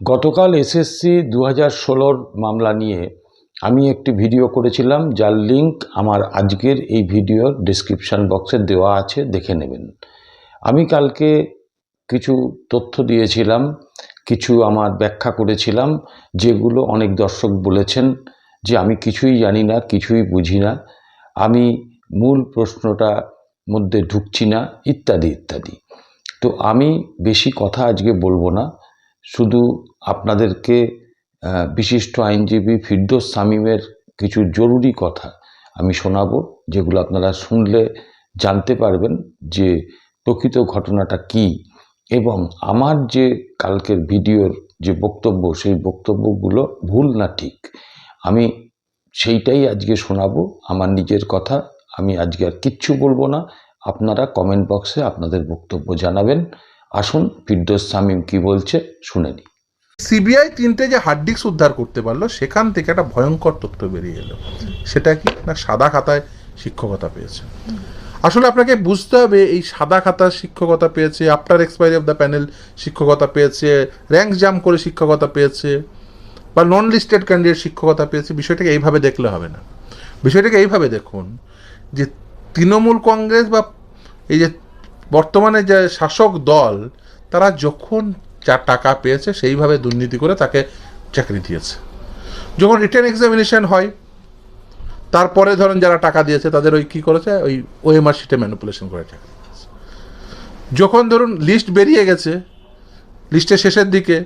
গতকাল এসএসসি দু হাজার ষোলোর মামলা নিয়ে আমি একটি ভিডিও করেছিলাম, যার লিংক আমার আজকের এই ভিডিওর ডিসক্রিপশান বক্সে দেওয়া আছে, দেখে নেবেন। আমি কালকে কিছু তথ্য দিয়েছিলাম, কিছু আমার ব্যাখ্যা করেছিলাম, যেগুলো অনেক দর্শক বলেছেন যে আমি কিছুই জানি না, কিছুই বুঝি না। আমি মূল প্রশ্নটা মধ্যে ঢুকছি না, ইত্যাদি ইত্যাদি। তো আমি বেশি কথা আজকে বলব না। শুধু আপনাদেরকে বিশিষ্ট আইনজীবী ফিরদোস সামিমের কিছু জরুরি কথা আমি শোনাবো, যেগুলো আপনারা শুনলে জানতে পারবেন যে প্রকৃত ঘটনাটা কি। এবং আমার যে কালকের ভিডিওর যে বক্তব্য, সেই বক্তব্যগুলো ভুল না ঠিক, আমি সেইটাই আজকে শোনাবো। আমার নিজের কথা, আমি আজকে আর কিচ্ছু বলব না। আপনারা কমেন্ট বক্সে আপনাদের বক্তব্য জানাবেন। আসুন ফিরদোস সামিম কি বলছে শুনে নিই। সিবিআই তিনটে যে হার্ড ডিস্ক উদ্ধার করতে পারল, সেখান থেকে একটা ভয়ঙ্কর তথ্য বেরিয়ে এলো। সেটা কি? না, সাদা খাতায় শিক্ষকতা পেয়েছে। আসলে আপনাকে বুঝতে হবে, এই সাদা খাতার শিক্ষকতা পেয়েছে after expiry of the panel শিক্ষকতা পেয়েছে র্যাঙ্ক জাম করে শিক্ষকতা পেয়েছে, বা নন লিস্টেড ক্যান্ডিডেট শিক্ষকতা পেয়েছে, বিষয়টাকে এইভাবে দেখলে হবে না। বিষয়টাকে এইভাবে দেখুন যে তৃণমূল কংগ্রেস বা এই যে বর্তমানে যে শাসক দল, তারা যখন যা টাকা পেয়েছে, সেইভাবে দুর্নীতি করে তাকে চাকরি দিয়েছে। যখন রিটার্ন এক্সামিনেশন হয়, তারপরে ধরেন যারা টাকা দিয়েছে, তাদের ওই কী করেছে? ওই ওএমআর শিটে ম্যানিপুলেশন করে চাকরি যখন ধরুন লিস্ট বেরিয়ে গেছে লিস্টের শেষের দিকে,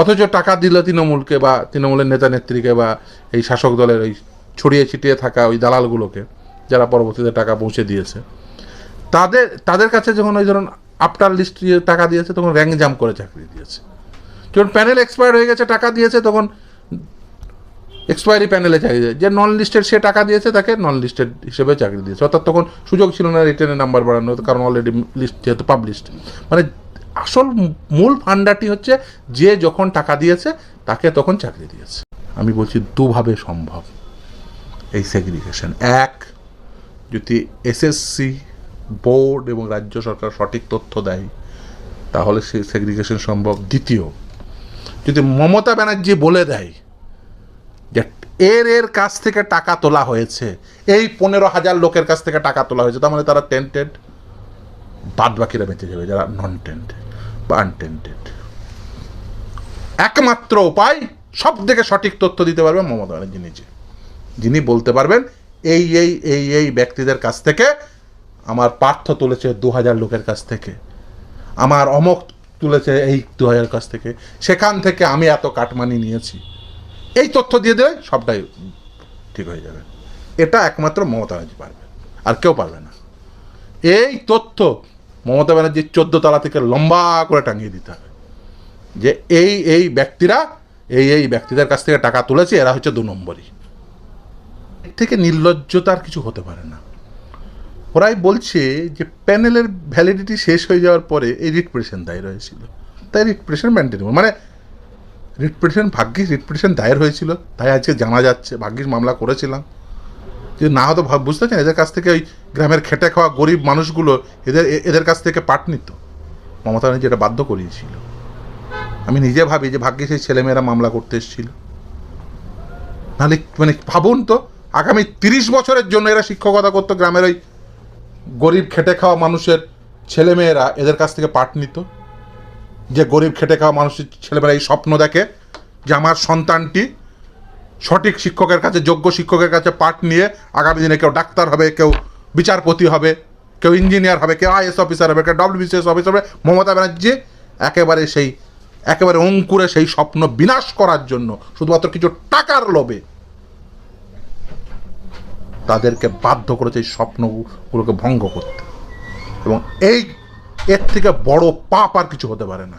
অথচ টাকা দিল তৃণমূলকে বা তৃণমূলের নেতা নেত্রীকে বা এই শাসক দলের ওই ছড়িয়ে ছিটিয়ে থাকা ওই দালালগুলোকে, যারা পরবর্তীতে টাকা পৌঁছে দিয়েছে। তাদের তাদের কাছে যখন ওই ধরুন আফটার লিস্ট টাকা দিয়েছে, তখন র্যাঙ্ক জাম করে চাকরি দিয়েছে। যখন প্যানেল এক্সপায়ার হয়ে গেছে, টাকা দিয়েছে, তখন এক্সপায়ারি প্যানেলে চাকরি যে নন লিস্টেড সে টাকা দিয়েছে, তাকে নন লিস্টেড হিসেবে চাকরি দিয়েছে। অর্থাৎ তখন সুযোগ ছিল না রিটার্নের নাম্বার বাড়ানো কারণ অলরেডি লিস্ট যেহেতু পাবলিশড মানে আসল মূল ফান্ডাটি হচ্ছে যে যখন টাকা দিয়েছে, তাকে তখন চাকরি দিয়েছে। আমি বলছি, দুভাবে সম্ভব এই সেগ্রিগেশন এক, যদি এসএসসি বোর্ড এবং রাজ্য সরকার সঠিক তথ্য দেয়, তাহলে সে সেগ্রিগেশন সম্ভব। দ্বিতীয়, যদি মমতা ব্যানার্জি বলে দেয় যে এর এর কাছ থেকে টাকা তোলা হয়েছে, এই পনেরো হাজার লোকের কাছ থেকে টাকা তোলা হয়েছে, তার মানে তারা টেন্টেড বাদ বাকিরা বেঁচে যাবে, যারা নন টেন্টেড বা আনটেন্টেড একমাত্র উপায় সব থেকে সঠিক তথ্য দিতে পারবে মমতা ব্যানার্জি নিজে। যিনি বলতে পারবেন, এই এই এই এই ব্যক্তিদের কাছ থেকে আমার পার্থ তুলেছে দু হাজার লোকের কাছ থেকে। আমার অমক তুলেছে এই দু হাজার কাছ থেকে। সেখান থেকে আমি এত কাটমানি নিয়েছি। এই তথ্য দিয়ে দেবে সবটাই ঠিক হয়ে যাবে। এটা একমাত্র মমতা ব্যানার্জি পারবে, আর কেউ পারবে না। এই তথ্য মমতা ব্যানার্জির চোদ্দ তলা থেকে লম্বা করে টাঙিয়ে দিতে হবে। যে এই এই ব্যক্তিরা, এই এই ব্যক্তিদের কাছ থেকে টাকা তুলেছে, এরা হচ্ছে দু নম্বরই। থেকে নির্লজ্জতার কিছু হতে পারে না। ওরাই বলছে যে প্যানেলের ভ্যালিডিটি শেষ হয়ে যাওয়ার পরে এই রিট পিটিশন দায়ের হয়েছিল। তাই রিট পিটিশন মানে রিট পিটিশন ভাগ্যিস রিট পিটিশন দায়ের হয়েছিল। তাই আজকে জানা যাচ্ছে, ভাগ্যিস মামলা করেছিলাম। যদি না হয়তো বুঝতে পারছেন? এদের কাছ থেকে ওই গ্রামের খেটে খাওয়া গরিব মানুষগুলো এদের এদের কাছ থেকে পাট নিত। মমতা ব্যানার্জি এটা বাধ্য করিয়েছিল। আমি নিজে ভাবি যে ভাগ্যে সেই ছেলেমেয়েরা মামলা করতে এসেছিল। নাহলে মানে ভাবুন তো, আগামী তিরিশ বছরের জন্য এরা শিক্ষকতা করতো গ্রামের ওই গরিব খেটে খাওয়া মানুষের ছেলেমেয়েরা এদের কাছ থেকে পাঠ নিত। যে গরিব খেটে খাওয়া মানুষের ছেলেমেয়েরা এই স্বপ্ন দেখে যে আমার সন্তানটি সঠিক শিক্ষকের কাছে, যোগ্য শিক্ষকের কাছে পাঠ নিয়ে আগামী দিনে কেউ ডাক্তার হবে, কেউ বিচারপতি হবে, কেউ ইঞ্জিনিয়ার হবে, কেউ আইএস অফিসার হবে, কেউ ডব্লিউবিসিএস অফিসার হবে, মমতা ব্যানার্জি একেবারে সেই, একেবারে অঙ্কুরে সেই স্বপ্ন বিনাশ করার জন্য শুধুমাত্র কিছু টাকার লোভে তাদেরকে বাধ্য করেছে এই স্বপ্নগুলোকে ভঙ্গ করতে। এবং এই, এর থেকে বড় পাপ আর কিছু হতে পারে না।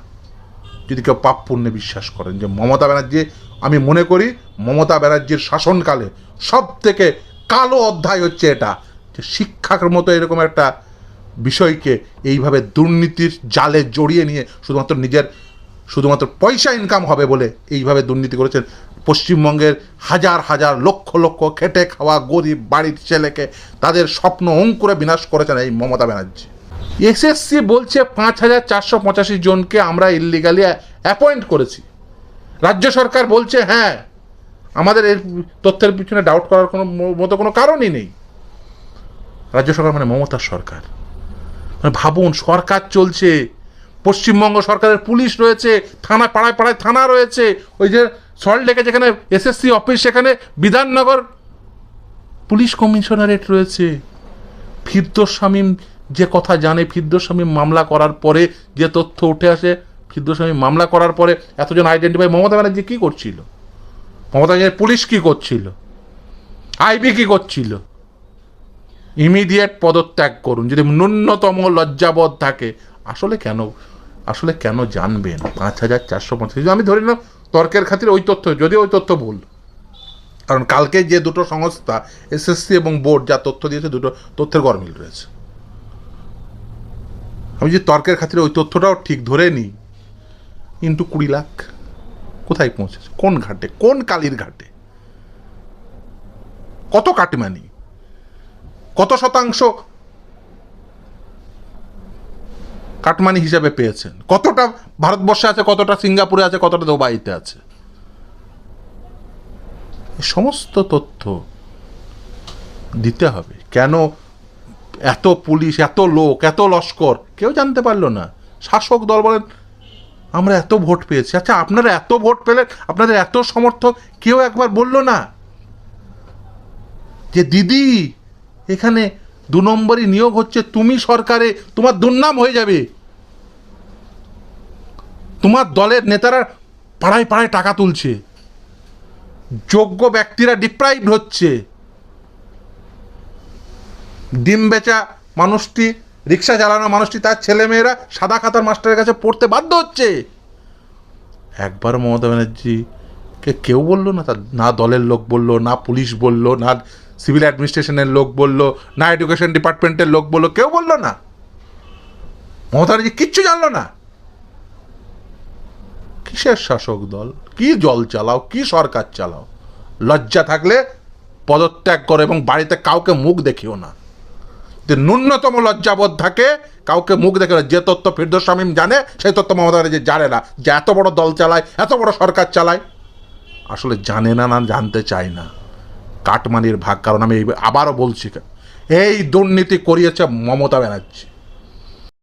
যদি কেউ পাপ পুণ্যে বিশ্বাস করেন যে মমতা ব্যানার্জি, আমি মনে করি মমতা ব্যানার্জির শাসনকালে সব থেকে কালো অধ্যায় হচ্ছে এটা, যে শিক্ষার মতো এরকম একটা বিষয়কে এইভাবে দুর্নীতির জালে জড়িয়ে নিয়ে শুধুমাত্র নিজের, শুধুমাত্র পয়সা ইনকাম হবে বলে এইভাবে দুর্নীতি করেছেন পশ্চিমবঙ্গের হাজার হাজার লক্ষ লক্ষ খেটে খাওয়া গরিব বাড়ির ছেলেকে তাদের স্বপ্ন অঙ্কুরে বিনাশ করেছেন এই মমতা ব্যানার্জি। এসএসসি বলছে পাঁচ হাজার চারশো পঁচাশি জনকে আমরা ইলিগালি অ্যাপয়েন্ট করেছি। রাজ্য সরকার বলছে হ্যাঁ আমাদের এর তথ্যের পিছনে ডাউট করার কোনো মতো কোনো কারণই নেই। রাজ্য সরকার মানে মমতার সরকার। মানে ভাবুন, সরকার চলছে পশ্চিমবঙ্গ সরকারের পুলিশ রয়েছে, থানা, পাড়ায় পাড়ায় থানা রয়েছে, ওই যে সল্টলেকে যেখানে এসএসসি অফিস সেখানে বিধাননগর পুলিশ কমিশনারেট রয়েছে। ফিরদোস শামীম যে কথা জানে ফিরদোস শামীম মামলা করার পরে যে তথ্য উঠে আসে ফিরদোস শামীম মামলা করার পরে এতজন আইডেন্টিফাই মমতা ব্যানার্জি কী করছিল? মমতা ব্যানার্জি পুলিশ কী করছিল? আইবি কী করছিল? ইমিডিয়েট পদত্যাগ করুন, যদি ন্যূনতম লজ্জাবোধ থাকে। আসলে কেন আসলে কেন জানবেন? পাঁচ হাজার চারশো পঞ্চাশ। আমি ধরে নিলাম, তর্কের খাতিরে ওই তথ্য, যদি ওই তথ্য ভুল। কারণ কালকে যে দুটো সংস্থা এসএসসি এবং বোর্ড যা তথ্য দিয়েছে, দুটো তথ্যের গরমিল রয়েছে। আমি যে তর্কের খাতিরে ওই তথ্যটাও ঠিক ধরে নিই ইন্টু কুড়ি লাখ কোথায় পৌঁছেছে? কোন ঘাটে? কোন কালির ঘাটে? কত কাটমানি? কত শতাংশ কাটমানি হিসাবে পেয়েছেন। কতটা ভারতবর্ষে আছে, কতটা সিঙ্গাপুরে আছে, কতটা দুবাইতে আছে? সমস্ত তথ্য দিতে হবে। কেন এত পুলিশ, এত লোক, এত লস্কর? কেউ জানতে পারল না। শাসক দল বলেন, আমরা এত ভোট পেয়েছি। আচ্ছা আপনারা এত ভোট পেলেন, আপনাদের এত সমর্থক, কেউ একবার বলল না যে, দিদি, এখানে দু নম্বরই নিয়োগ হচ্ছে, তুমি সরকারে, তোমার দুর্নাম হয়ে যাবে। তোমার দলের নেতারা পাড়ায় পাড়ায় টাকা তুলছে। যোগ্য ব্যক্তিরা ডিপ্রাইভড হচ্ছে। ডিম বেচা মানুষটি, রিক্সা চালানো মানুষটি, তার ছেলেমেয়েরা সাদা খাতার মাস্টারের কাছে পড়তে বাধ্য হচ্ছে। একবার মমতা ব্যানার্জিকে কেউ বলল না? তার না দলের লোক বলল, না পুলিশ বলল, না সিভিল অ্যাডমিনিস্ট্রেশনের লোক বলল, না, এডুকেশন ডিপার্টমেন্টের লোক বলল, কেউ বলল না। মমতা কিচ্ছু জানলো না। কিসের শাসক দল? কি জল চালাও? কি সরকার চালাও? লজ্জা থাকলে পদত্যাগ করো এবং বাড়িতে কাউকে মুখ দেখিও না। যে ন্যূনতম লজ্জাবোধ থাকে, কাউকে মুখ দেখে। যে তথ্য ফিরদোস শামীম জানে, সেই তথ্য মমতা ব্যানার্জি জানে না যে এত বড় দল চালায়, এত বড় সরকার চালায়। আসলে জানে না না জানতে চায় না। কাটমানির ভাগ কারণ আমি আবারও বলছি এই দুর্নীতি করিয়েছে মমতা ব্যানার্জি।